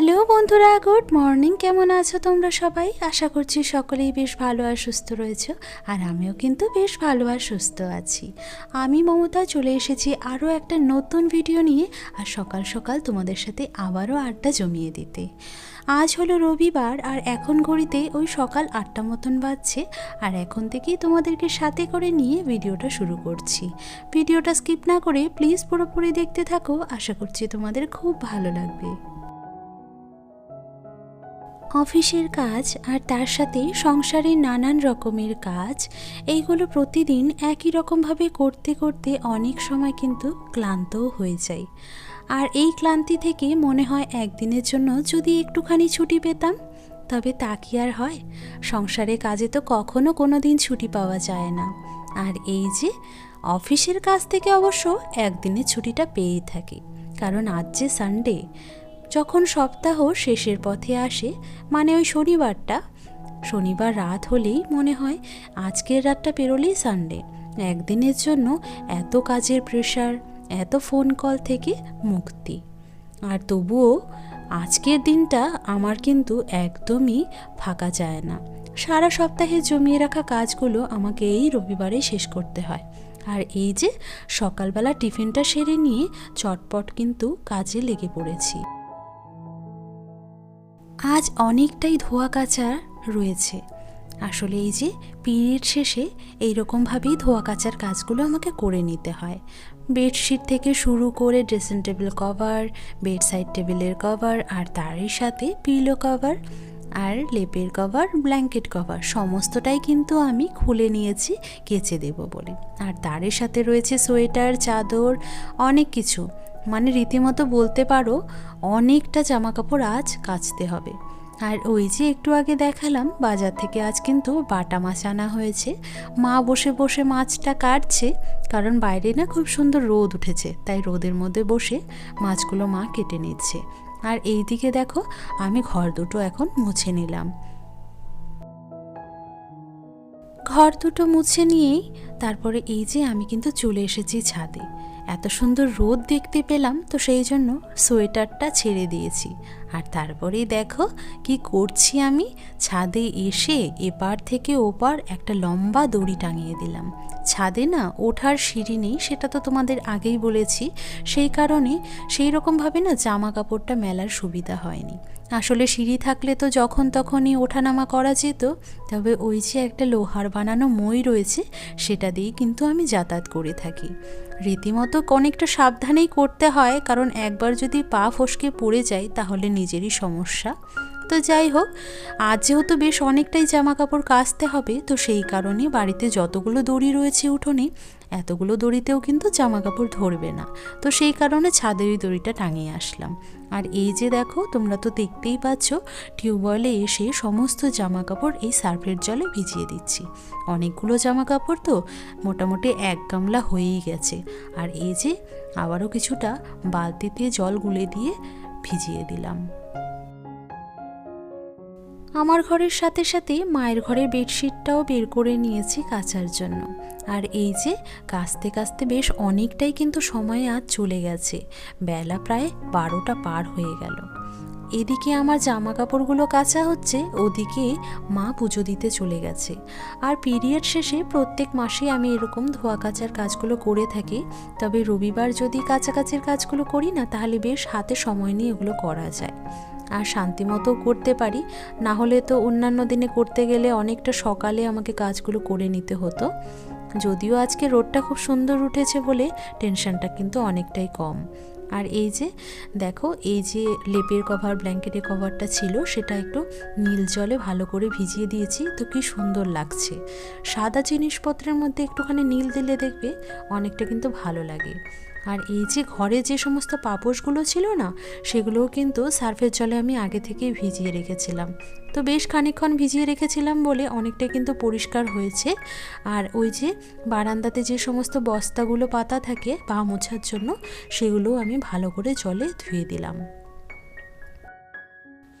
Hello বন্ধুরা, good morning. কেমন আছো তোমরা সবাই? আশা করছি সকলেই বেশ ভালো আর সুস্থ রয়েছো, আর আমিও কিন্তু বেশ ভালো আর সুস্থ আছি। আমি মমতা চলে এসেছি আরও একটা নতুন ভিডিও নিয়ে, আর সকাল সকাল তোমাদের সাথে আবারও আড্ডা জমিয়ে দিতে। আজ হলো রবিবার, আর এখন ঘড়িতে ওই সকাল আটটা মতন বাজছে, আর এখন থেকেই তোমাদেরকে সাথে করে নিয়ে ভিডিওটা শুরু করছি। ভিডিওটা স্কিপ না করে প্লিজ পুরোপুরি দেখতে থাকো, আশা করছি তোমাদের খুব ভালো লাগবে। অফিসের কাজ আর তার সাথে সংসারের নানান রকমের কাজ, এইগুলো প্রতিদিন একই রকমভাবে করতে করতে অনেক সময় কিন্তু ক্লান্তও হয়ে যায়। আর এই ক্লান্তি থেকে মনে হয় একদিনের জন্য যদি একটুখানি ছুটি পেতাম, তবে তা কি আর হয়? সংসারে কাজে তো কখনো কোনো দিন ছুটি পাওয়া যায় না। আর এই যে, অফিসের কাজ থেকে অবশ্য একদিনের ছুটিটা পেয়েই থাকি। কারণ আজ যে সানডে যখন সপ্তাহ শেষের পথে আসে মানে ওই শনিবারটা, শনিবার রাত হলেই মনে হয় আজকের রাতটা পেরোলেই সানডে একদিনের জন্য এত কাজের প্রেশার এত ফোন কল থেকে মুক্তি। আর তবুও আজকের দিনটা আমার কিন্তু একদমই ফাঁকা যায় না। সারা সপ্তাহে জমিয়ে রাখা কাজগুলো আমাকে এই রবিবারে শেষ করতে হয়। আর এই যে সকালবেলা টিফিনটা সেরে নিয়ে চটপট কিন্তু কাজে লেগে পড়েছি। আজ অনেকটাই ধোয়া কাচা রয়েছে। আসলে এই যে পিরিয়ড শেষে এইরকমভাবেই ধোয়া কাচার কাজগুলো আমাকে করে নিতে হয়। বেডশিট থেকে শুরু করে dressing table cover bed side টেবিলের কভার, আর তারই সাথে পিলো কভার আর লেপের কভার, ব্ল্যাঙ্কেট কভার, সমস্তটাই কিন্তু আমি খুলে নিয়েছি, কেচে দেব বলে। আর তারের সাথে রয়েছে সোয়েটার, চাদর, অনেক কিছু। মানে রীতিমতো বলতে পারো, অনেকটা জামা কাপড় আজ কাচতে হবে। আর ওই যে একটু আগে দেখালাম, বাজার থেকে আজ কিন্তু বাটা মাছ আনা হয়েছে। মা বসে বসে মাছটা কাটছে, কারণ বাইরে না খুব সুন্দর রোদ উঠেছে, তাই রোদের মধ্যে বসে মাছগুলো মা কেটে নিচ্ছে। আর এই দিকে দেখো, আমি ঘর দুটো এখন মুছে নিলাম। ঘর দুটো মুছে নিয়েই তারপরে এই যে আমি কিন্তু চলে এসেছি ছাদে। এত সুন্দর রোদ দেখতে পেলাম তো সেই জন্য সোয়েটারটা ছেড়ে দিয়েছি। আর তারপরেই দেখো কি করছি আমি? ছাদে এসে এপার থেকে ওপার একটা লম্বা দড়ি টাঙিয়ে দিলাম। ছাদে না ওঠার সিঁড়ি নেই, সেটা তো তোমাদের আগেই বলেছি। সেই কারণে সেই রকমভাবে না জামা কাপড়টা মেলার সুবিধা হয়নি। আসলে সিঁড়ি থাকলে তো যখন তখনই ওঠানামা করা যেত, তবে ওই যে একটা লোহার বানানো মই রয়েছে, সেটা দিয়েই কিন্তু আমি যাতায়াত করে থাকি। রীতিমতো অনেকটা সাবধানেই করতে হয়, কারণ একবার যদি পা ফসকে পড়ে যায়, তাহলে নিজেরই সমস্যা। তো যাই হোক, আজ যেহেতু বেশ অনেকটাই জামা কাপড় কাচতে হবে, তো সেই কারণে বাড়িতে যতগুলো দড়ি রয়েছে উঠোনে, এতগুলো দড়িতেও কিন্তু জামা কাপড় ধরবে না। তো সেই কারণে ছাদে ওই দড়িটা টাঙিয়ে আসলাম। আর এই যে দেখো, তোমরা তো দেখতেই পাচ্ছ, টিউবওয়েলে এসে সমস্ত জামা কাপড় এই সার্ফের জলে ভিজিয়ে দিচ্ছি। অনেকগুলো জামা কাপড় তো মোটামুটি এক গামলা হয়েই গেছে। আর এই যে আবারও কিছুটা বালতিতে জল গুলে দিয়ে ভিজিয়ে দিলাম। আমার ঘরের সাথে সাথে মায়ের ঘরের বেডশিটটাও বের করে নিয়েছি কাচার জন্য। আর এই যে, কাচতে কাচতে বেশ অনেকটাই কিন্তু সময় আজ চলে গেছে। বেলা প্রায় বারোটা পার হয়ে গেল। এদিকে আমার জামা কাপড়গুলো কাচা হচ্ছে, ওদিকে মা পুজো দিতে চলে গেছে। আর পিরিয়ড শেষে প্রত্যেক মাসে আমি এরকম ধোয়া কাচার কাজগুলো করে থাকি, তবে রবিবার যদি কাছাকাছির কাজগুলো করি না, তাহলে বেশ হাতে সময় নিয়ে এগুলো করা যায়। আর শান্তিমতো করতে পারি, না হলে তো অন্যান্য দিনে করতে গেলে অনেকটা সকালে আমাকে কাজগুলো করে নিতে হতো। যদিও আজকে রোডটা খুব সুন্দর উঠেছে বলে টেনশনটা কিন্তু অনেকটাই কম। আর এই যে, দেখো, এই যে লেপের কভার ব্ল্যাঙ্কেটের কভারটা ছিল, সেটা একটু নীল জলে ভালো করে ভিজিয়ে দিয়েছি। তো কি সুন্দর লাগছে। সাদা জিনিসপত্রের মধ্যে একটুখানি নীল দিলে দেখবে অনেকটা কিন্তু ভালো লাগে। আর এই যে ঘরে যে সমস্ত পাপোশগুলো ছিল না, সেগুলোও কিন্তু সার্ফের জলে আমি আগে থেকেই ভিজিয়ে রেখেছিলাম। তো বেশ খানিকক্ষণ ভিজিয়ে রেখেছিলাম বলে অনেকটা কিন্তু পরিষ্কার হয়েছে। আর ওই যে বারান্দাতে যে সমস্ত বস্তাগুলো পাতা থাকে পা মোছার জন্য সেগুলোও আমি ভালো করে জলে ধুয়ে দিলাম।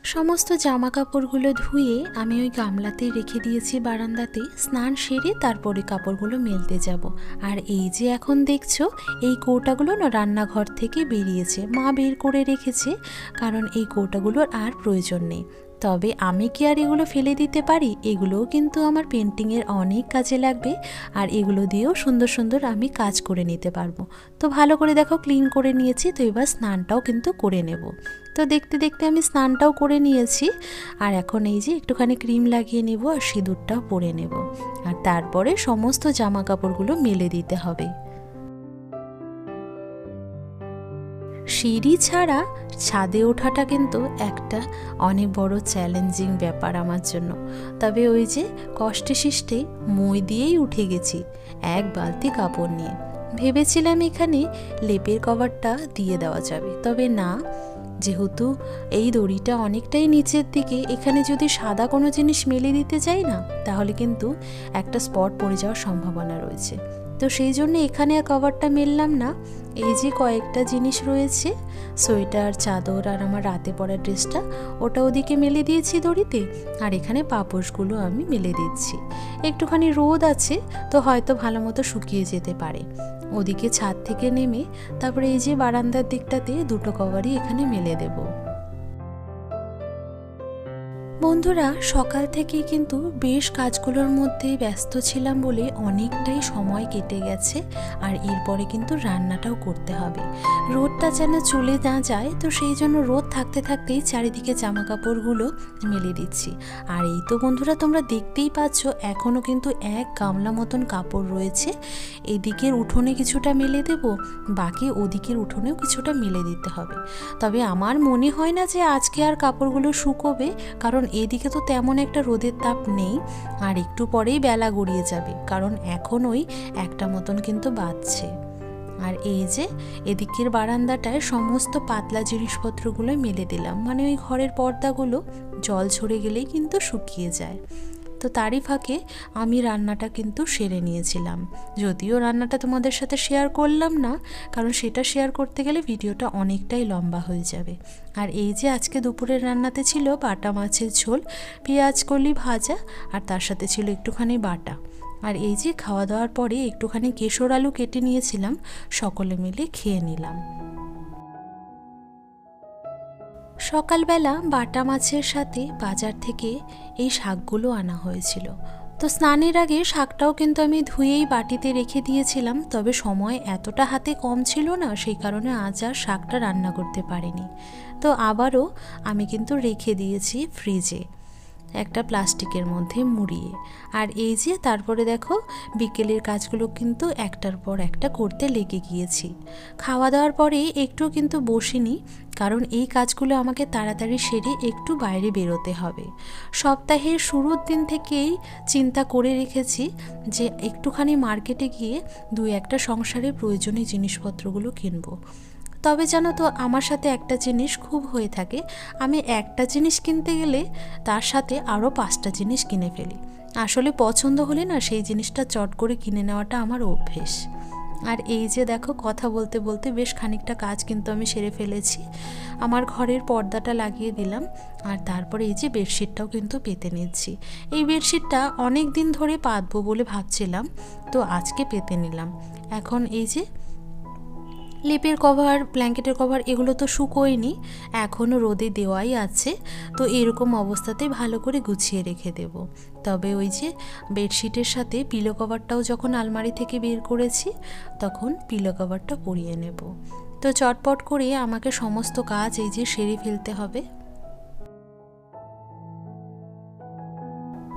সমস্ত জামা কাপড়গুলো ধুয়ে আমি ওই গামলাতেই রেখে দিয়েছি বারান্দাতে। স্নান সেরে তারপরে কাপড়গুলো মেলতে যাব। আর এই যে এখন দেখছ, এই কৌটাগুলো না রান্নাঘর থেকে বেরিয়েছে। মা বের করে রেখেছে, কারণ এই কৌটাগুলোর আর প্রয়োজন নেই। তবে আমি কি আর এগুলো ফেলে দিতে পারি? এগুলোও কিন্তু আমার পেন্টিংয়ের অনেক কাজে লাগবে আর এগুলো দিয়েও সুন্দর সুন্দর আমি কাজ করে নিতে পারব। তো ভালো করে দেখো ক্লিন করে নিয়েছি, তো এবার স্নানটাও কিন্তু করে নেব। তো দেখতে দেখতে আমি স্নানটাও করে নিয়েছি আর এখন এই যে একটুখানি ক্রিম লাগিয়ে নেব আর সিঁদুরটাও পরে নেব। আর তারপরে সমস্ত জামা কাপড়গুলো মেলে দিতে হবে। সিঁড়ি ছাড়া ছাদে ওঠাটা কিন্তু একটা অনেক বড় চ্যালেঞ্জিং ব্যাপার আমার জন্য। তবে ওই যে কষ্টে শিষ্টে মই দিয়েই উঠে গেছি, এক বালতি কাপড় নিয়ে। ভেবেছিলাম এখানে লেপের কভারটা দিয়ে দেওয়া যাবে, তবে না, যেহেতু এই দড়িটা অনেকটাই নিচের দিকে, এখানে যদি সাদা কোনো জিনিস মেলে দিতে যাই না, তাহলে কিন্তু একটা স্পট পড়ে যাওয়ার সম্ভাবনা রয়েছে। তো সেই জন্য এখানে আর কভারটা মেললাম না। এই যে কয়েকটা জিনিস রয়েছে, সোয়েটার, চাদর আর আমার রাতে পরা ড্রেসটা, ওটা ওদিকে মেলে দিয়েছি দড়িতে আর এখানে পাপোশগুলো আমি মেলে দিচ্ছি। একটুখানি রোদ আছে, তো হয়তো ভালো মতো শুকিয়ে যেতে পারে। ওদিকে ছাদ থেকে নেমে তারপরে এই যে বারান্দার দিকটাতে দুটো কভারই এখানে মেলে দেবো। বন্ধুরা, সকাল থেকেই কিন্তু বেশ কাজগুলোর মধ্যে ব্যস্ত ছিলাম বলে অনেকটাই সময় কেটে গেছে আর এরপরে কিন্তু রান্নাটাও করতে হবে। রোদটা যেন চলে না যায়, তো সেই জন্য রোদ থাকতে থাকতেই চারিদিকে জামা কাপড়গুলো মেলে দিচ্ছি। আর এই তো বন্ধুরা, তোমরা দেখতেই পাচ্ছ এখনও কিন্তু এক গামলা মতন কাপড় রয়েছে। এদিকের উঠোনে কিছুটা মেলে দেব, বাকি ওদিকের উঠোনেও কিছুটা মেলে দিতে হবে। তবে আমার মনে হয় না যে আজকে আর কাপড়গুলো শুকোবে, কারণ এদিকে তো তেমন একটা রোদের তাপ নেই, আর একটু পরেই বেলা গড়িয়ে যাবে, কারণ এখন ওই একটা মতন কিন্তু বাজছে। আর এই যে, এদিকের বারান্দাটায় সমস্ত পাতলা জিনিসপত্রগুলো মেলে দিলাম মানে ওই ঘরের পর্দাগুলো জল ঝরে গেলেই কিন্তু শুকিয়ে যায়। তো তারই ফাঁকে আমি রান্নাটা কিন্তু সেরে নিয়েছিলাম। যদিও রান্নাটা তোমাদের সাথে শেয়ার করলাম না, কারণ সেটা শেয়ার করতে গেলে ভিডিওটা অনেকটাই লম্বা হয়ে যাবে। আর এই যে আজকে দুপুরের রান্নাতে ছিল বাটা মাছের ঝোল, পেঁয়াজ কলি ভাজা, আর তার সাথে ছিল একটুখানি বাটা। আর এই যে খাওয়া দাওয়ার পরে একটুখানি কেশর আলু কেটে নিয়েছিলাম, সকলে মিলে খেয়ে নিলাম। সকালবেলা বাটা মাছের সাথে বাজার থেকে এই শাকগুলো আনা হয়েছিল। তো স্নানের আগে শাকটাও কিন্তু আমি ধুয়েই বাটিতে রেখে দিয়েছিলাম, তবে সময় এতটা হাতে কম ছিল না, সেই কারণে আজ আর শাকটা রান্না করতে পারিনি। তো আবারও আমি কিন্তু রেখে দিয়েছি ফ্রিজে। একটা প্লাস্টিকের মধ্যে মুড়িয়ে। আর এই যে, তারপরে দেখো, বিকেলের কাজগুলো কিন্তু একটার পর একটা করতে লেগে গিয়েছি। খাওয়া দাওয়ার পরে একটু কিন্তু বসিনি, কারণ এই কাজগুলো আমাকে তাড়াতাড়ি সেরে একটু বাইরে বেরোতে হবে। সপ্তাহের শুরুর দিন থেকেই চিন্তা করে রেখেছি যে, একটুখানি মার্কেটে গিয়ে দু একটা সংসারে প্রয়োজনীয় জিনিসপত্রগুলো কিনবো। তবে জানো তো, আমার সাথে একটা জিনিস খুব হয়ে থাকে। আমি একটা জিনিস কিনতে গেলে তার সাথে আরও পাঁচটা জিনিস কিনে ফেলি। আসলে পছন্দ হলে না সেই জিনিসটা চট করে কিনে নেওয়াটা আমার অভ্যেস। আর এই যে দেখো, কথা বলতে বলতে বেশ খানিকটা কাজ কিন্তু আমি সেরে ফেলেছি। আমার ঘরের পর্দাটা লাগিয়ে দিলাম আর তারপরে এই যে বেডশিটটাও কিন্তু পেতে নিচ্ছি। এই বেডশিটটা অনেক দিন ধরে পাতবো বলে ভাবছিলাম, তো আজকে পেতে নিলাম। এখন এই যে লেপের কভার, ব্ল্যাঙ্কেটের কভার এগুলো তো শুকোয়নি এখনও রোদে দেওয়াই আছে, তো এরকম অবস্থাতে ভালো করে গুছিয়ে রেখে দেব। তবে ওই যে বেডশিটের সাথে পিলো কভারটাও যখন আলমারি থেকে বের করেছি, তখন পিলো কভারটা পরিয়ে নেব। তো চটপট করে আমাকে সমস্ত কাজ এই যে সেরে ফেলতে হবে।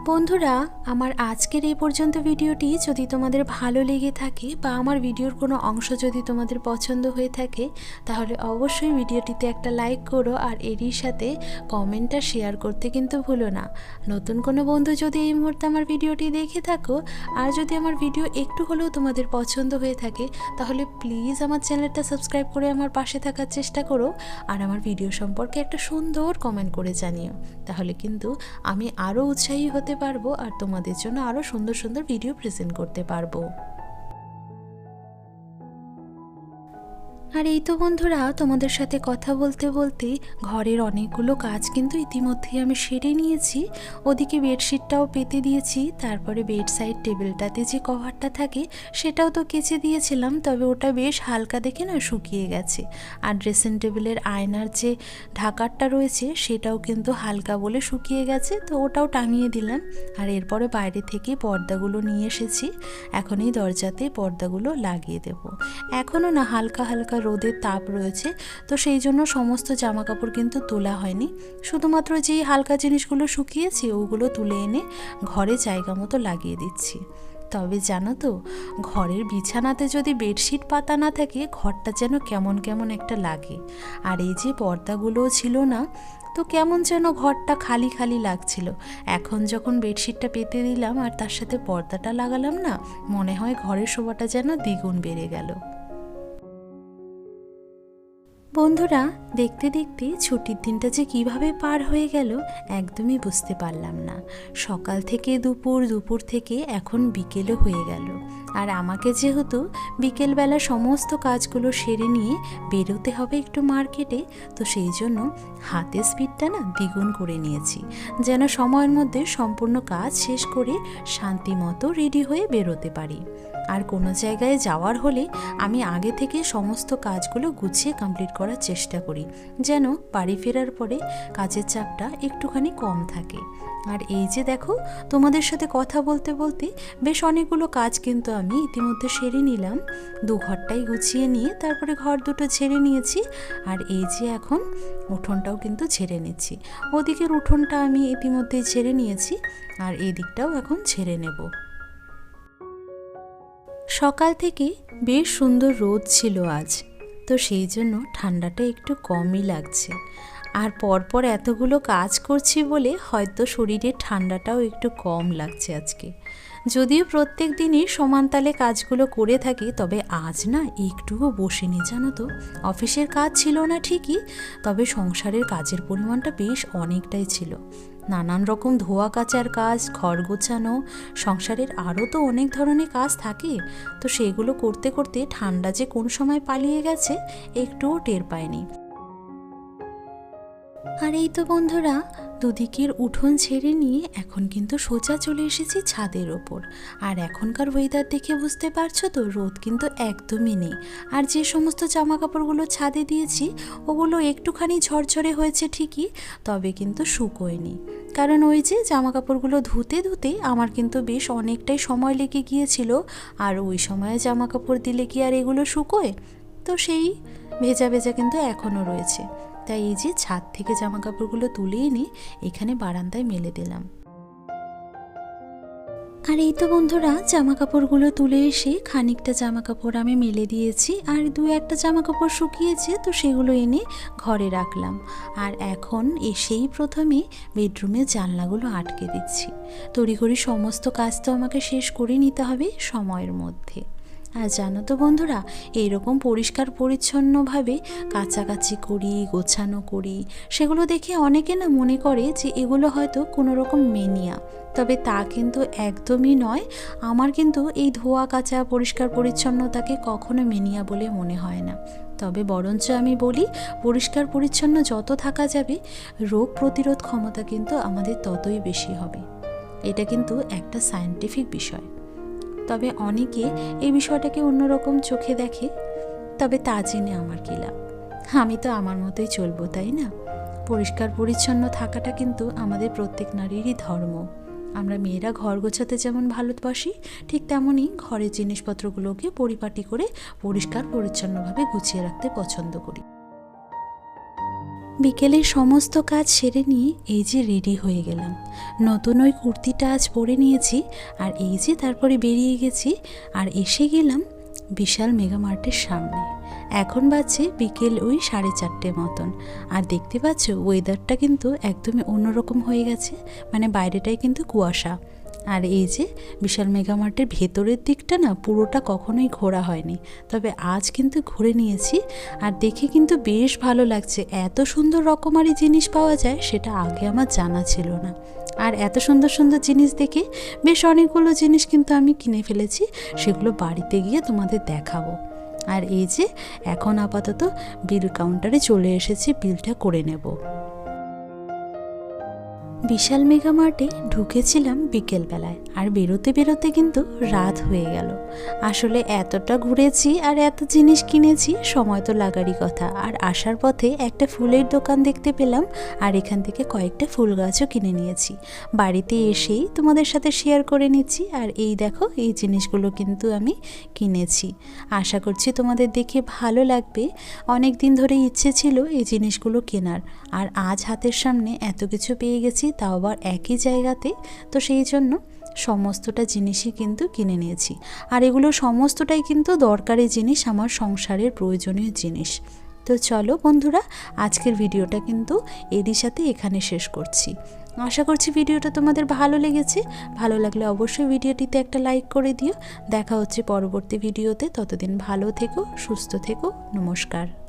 বন্ধুরা, আমার আজকের এই পর্যন্ত ভিডিওটি যদি তোমাদের ভালো লেগে থাকে বা আমার ভিডিওর কোনো অংশ যদি তোমাদের পছন্দ হয়ে থাকে, তাহলে অবশ্যই ভিডিওটিতে একটা লাইক করো আর এরই সাথে কমেন্টটা শেয়ার করতে কিন্তু ভুলো না। নতুন কোনো বন্ধু যদি এই মুহূর্তে আমার ভিডিওটি দেখে থাকো, আর যদি আমার ভিডিও একটু হলেও তোমাদের পছন্দ হয়ে থাকে, তাহলে প্লিজ আমার চ্যানেলটা সাবস্ক্রাইব করে আমার পাশে থাকার চেষ্টা করো আর আমার ভিডিও সম্পর্কে একটা সুন্দর কমেন্ট করে জানিও। তাহলে কিন্তু আমি আরও উৎসাহী হতে করতে পারব আর তোমাদের জন্য আরও সুন্দর সুন্দর ভিডিও প্রেজেন্ট করতে পারব। আর এই তো বন্ধুরা, তোমাদের সাথে কথা বলতে বলতে ঘরের অনেকগুলো কাজ কিন্তু ইতিমধ্যেই আমি সেরে নিয়েছি। ওদিকে বেডশিটটাও পেতে দিয়েছি, তারপরে বেড সাইড টেবিলটাতে যে কভারটা থাকে সেটাও তো কেচে দিয়েছিলাম, তবে ওটা বেশ হালকা দেখে না শুকিয়ে গেছে। আর ড্রেসিং টেবিলের আয়নার যে ঢাকারটা রয়েছে সেটাও কিন্তু হালকা বলে শুকিয়ে গেছে, তো ওটাও টাঙিয়ে দিলাম। আর এরপরে বাইরে থেকে পর্দাগুলো নিয়ে এসেছি, এখন এই দরজাতে পর্দাগুলো লাগিয়ে দেব। এখনও না হালকা হালকা রোদের তাপ রয়েছে। তো সেই জন্য সমস্ত জামা কাপড় কিন্তু তোলা হয়নি। শুধুমাত্র যেই হালকা জিনিসগুলো শুকিয়েছি, ওগুলো তুলে এনে ঘরে জায়গা মতো লাগিয়ে দিচ্ছি। তবে জানো তো, ঘরের বিছানাতে যদি বেডশিট পাতা না থাকে, ঘরটা যেন কেমন কেমন একটা লাগে। আর এই যে পর্দাগুলোও ছিল না, তো কেমন যেন ঘরটা খালি খালি লাগছিল। এখন যখন বেডশিটটা পেতে দিলাম, আর তার সাথে পর্দাটা লাগালাম না, মনে হয় ঘরের শোভাটা যেন দ্বিগুণ বেড়ে গেল। বন্ধুরা, দেখতে দেখতে ছুটির দিনটা যে কীভাবে পার হয়ে গেল একদমই বুঝতে পারলাম না। সকাল থেকে দুপুর দুপুর থেকে এখন বিকেলও হয়ে গেল। আর আমাকে যেহেতু বিকেলবেলা সমস্ত কাজগুলো সেরে নিয়ে বেরোতে হবে একটু মার্কেটে, তো সেই জন্য হাতের স্পিডটা না দ্বিগুণ করে নিয়েছি। যেন সময়ের মধ্যে সম্পূর্ণ কাজ শেষ করে শান্তি মতো রেডি হয়ে বেরোতে পারি। আর কোনো জায়গায় যাওয়ার হলে আমি আগে থেকে সমস্ত কাজগুলো গুছিয়ে কমপ্লিট করার চেষ্টা করি, যেন বাড়ি ফেরার পরে কাজের চাপটা একটুখানি কম থাকে। আর এই যে দেখো, তোমাদের সাথে কথা বলতে বলতে বেশ অনেকগুলো কাজ কিন্তু আমি ইতিমধ্যে সেরে নিলাম। দু ঘরটাই গুছিয়ে নিয়ে তারপরে ঘর দুটো ঝেড়ে নিয়েছি, আর এই যে এখন উঠোনটাও কিন্তু ছেড়ে নিচ্ছি। ওদিকের উঠোনটা আমি ইতিমধ্যে ঝেড়ে নিয়েছি, আর এই দিকটাও এখন ছেড়ে নেব। সকাল থেকে বেশ সুন্দর রোদ ছিল আজ। তো সেই জন্য ঠান্ডাটা একটু কমই লাগছে। আর পরপর এতগুলো কাজ করছি বলে হয়তো শরীরের ঠান্ডাটাও একটু কম লাগছে আজকে। যদিও প্রত্যেক দিনই সমানতালে কাজগুলো করে থাকি, তবে আজ না একটুও বসিনি, জানো তো? অফিসের কাজ ছিল না ঠিকই, তবে সংসারের কাজের পরিমাণটা বেশ অনেকটাই ছিল। নানান রকম ধোয়া কাচার কাজ, ঘর গোছানো, সংসারের আরও তো অনেক ধরনের কাজ থাকে। তো সেগুলো করতে করতে ঠান্ডা যে কোন সময় পালিয়ে গেছে, একটুও টের পায়নি আর এই তো বন্ধুরা দুদিকের উঠোন ছেড়ে নিয়ে এখন কিন্তু সোজা চলে এসেছি ছাদের ওপর। আর এখনকার ওয়েদার দেখে বুঝতে পারছ তো, রোদ কিন্তু একদমই নেই। আর যে সমস্ত জামা কাপড়গুলো ছাদে দিয়েছি, ওগুলো একটুখানি ঝরঝরে হয়েছে ঠিকই, তবে কিন্তু শুকোয়নি। কারণ ওই যে জামা কাপড়গুলো ধুতে ধুতে আমার কিন্তু বেশ অনেকটাই সময় লেগে গিয়েছিল, আর ওই সময়ে জামা কাপড় দিলে কি আর এগুলো শুকোয়? তো সেই ভেজা ভেজা কিন্তু এখনও রয়েছে। তাই এই যে ছাদ থেকে জামা কাপড়গুলো তুলে এনে এখানে বারান্দায় মেলে দিলাম। আর এই তো বন্ধুরা জামা কাপড়গুলো তুলে এসে খানিকটা জামা কাপড় আমি মেলে দিয়েছি আর দু একটা জামা কাপড় শুকিয়েছে তো সেগুলো এনে ঘরে রাখলাম। আর এখন এসেই প্রথমে বেডরুমে জানলাগুলো আটকে দিচ্ছি। তড়িঘড়ি সমস্ত কাজ তো আমাকে শেষ করে নিতে হবে সময়ের মধ্যে। আর জানো তো বন্ধুরা, এইরকম পরিষ্কার পরিচ্ছন্নভাবে কাচাকাচি করি, গোছানো করি, সেগুলো দেখে অনেকে না মনে করে যে এগুলো হয়তো কোনো রকম মেনিয়া তবে তা কিন্তু একদমই নয়। আমার কিন্তু এই ধোয়া, কাচা, পরিষ্কার পরিচ্ছন্নতাকে কখনো মেনিয়া বলে মনে হয় না। তবে বরঞ্চ আমি বলি, পরিষ্কার পরিচ্ছন্ন যত থাকা যাবে, রোগ প্রতিরোধ ক্ষমতা কিন্তু আমাদের ততই বেশি হবে। এটা কিন্তু একটা সায়েন্টিফিক বিষয়। তবে অনেকে এই বিষয়টাকে অন্যরকম চোখে দেখে, তবে তা জেনে আমার কী লাভ? আমি তো আমার মতোই চলবো, তাই না? পরিষ্কার পরিচ্ছন্ন থাকাটা কিন্তু আমাদের প্রত্যেক নারীরই ধর্ম। আমরা মেয়েরা ঘর গোছাতে যেমন ভালোবাসি ঠিক তেমনই ঘরের জিনিসপত্রগুলোকে পরিপাটি করে পরিষ্কার পরিচ্ছন্নভাবে গুছিয়ে রাখতে পছন্দ করি। বিকেলে সমস্ত কাজ সেরে নিয়ে এই যে রেডি হয়ে গেলাম। নতুন ওই কুর্তিটা আজ পরে নিয়েছি আর এই যে তারপরে বেরিয়ে গেছি আর এসে গেলাম বিশাল মেগা মার্টের সামনে। এখন বাজছে বিকেল ওই সাড়ে চারটে মতন। আর দেখতে পাচ্ছ ওয়েদারটা কিন্তু একদমই অন্যরকম হয়ে গেছে। মানে বাইরেটাই কিন্তু কুয়াশা। আর এই যে বিশাল মেগামার্টের ভেতরের দিকটা না পুরোটা কখনোই ঘোরা হয়নি। তবে আজ কিন্তু ঘুরে নিয়েছি আর দেখে কিন্তু বেশ ভালো লাগছে। এত সুন্দর রকমারি জিনিস পাওয়া যায় সেটা আগে আমার জানা ছিল না। আর এত সুন্দর সুন্দর জিনিস দেখে বেশ অনেকগুলো জিনিস কিন্তু আমি কিনে ফেলেছি, সেগুলো বাড়িতে গিয়ে তোমাদের দেখাবো। আর এই যে এখন আপাতত বিল কাউন্টারে চলে এসেছি, বিলটা করে নেব। বিশাল মেগা মার্টে ঢুকেছিলাম বিকেলবেলায়, আর বেরোতে বেরোতে কিন্তু রাত হয়ে গেল। আসলে এতটা ঘুরেছি আর এত জিনিস কিনেছি, সময় তো লাগারই কথা। আর আসার পথে একটা ফুলের দোকান দেখতে পেলাম, আর এখান থেকে কয়েকটা ফুল গাছও কিনে নিয়েছি। বাড়িতে এসেই তোমাদের সাথে শেয়ার করে নিচ্ছি, আর এই দেখো, এই জিনিসগুলো কিন্তু আমি কিনেছি। আশা করছি তোমাদের দেখে ভালো লাগবে। অনেক দিন ধরে ইচ্ছে ছিল এই জিনিসগুলো কেনার, আর আজ হাতের সামনে এত কিছু পেয়ে গেছি তাও আবার একই জায়গাতে, তো সেই জন্য সমস্তটা জিনিসই কিন্তু কিনে নিয়েছি। আর এগুলো সমস্তটাই কিন্তু দরকারি জিনিস, আমার সংসারের প্রয়োজনীয় জিনিস। তো চলো বন্ধুরা, আজকের ভিডিওটা কিন্তু এরই সাথে এখানে শেষ করছি। আশা করছি ভিডিওটা তোমাদের ভালো লেগেছে। ভালো লাগলে অবশ্যই ভিডিওটিতে একটা লাইক করে দিও। দেখা হচ্ছে পরবর্তী ভিডিওতে। ততদিন ভালো থেকো, সুস্থ থেকো। নমস্কার।